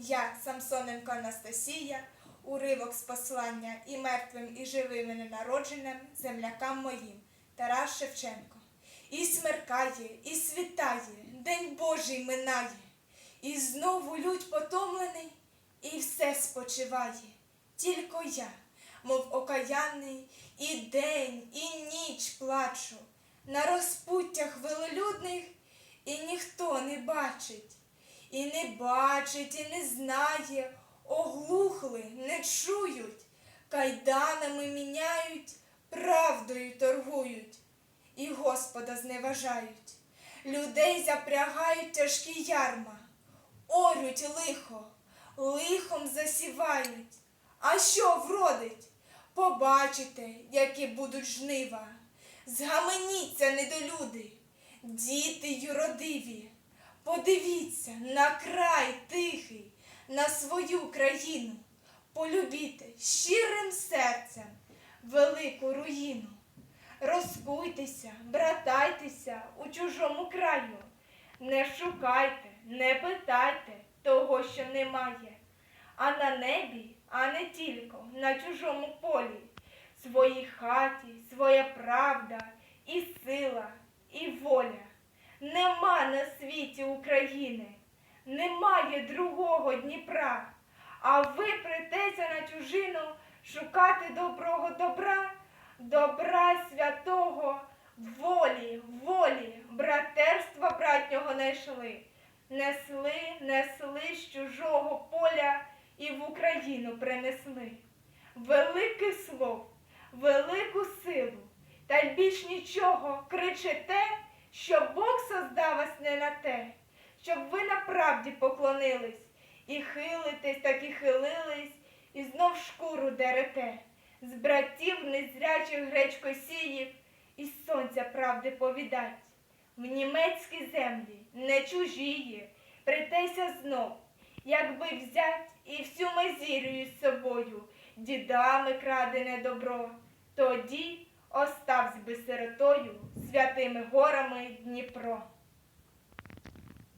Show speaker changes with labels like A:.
A: Я, Самсоненко Анастасія, уривок з послання і мертвим, і живим, і ненародженим землякам моїм, Тарас Шевченко. І смеркає, і світає, День Божий минає, і знову людь потомлений, і все спочиває. Тільки я, мов окаянний, і день, і ніч плачу, на розпуттях велолюдних, і ніхто не бачить. І не бачить, і не знає, оглухли, не чують, кайданами міняють, правдою торгують, і Господа зневажають. Людей запрягають тяжкі ярма, орють лихо, лихом засівають. А що вродить? Побачите, які будуть жнива. Згаменіться, недолюди, діти юродиві. Подивіться на край тихий, на свою країну. Полюбіте щирим серцем велику руїну. Розкуйтеся, братайтеся у чужому краю. Не шукайте, не питайте того, що немає. А на небі, а не тільки на чужому полі. Своїй хаті, своя правда, і сила, і воля. Нема на світі України, немає другого Дніпра. А ви притеся на чужину шукати доброго добра, добра святого, волі, волі, братерства братнього найшли. Несли, несли з чужого поля і в Україну принесли. Великих слов, велику силу, та й більш нічого кричите, що на те, щоб ви на правді поклонились, і хилитесь, так і хилились, і знов шкуру дерете, з братів незрячих гречкосіїв, і сонця правди повідать. В німецькі землі, не чужії, притеся знов, якби взять і всю мазірію з собою, дідами крадене добро, тоді оставсь би сиротою святими горами Дніпро.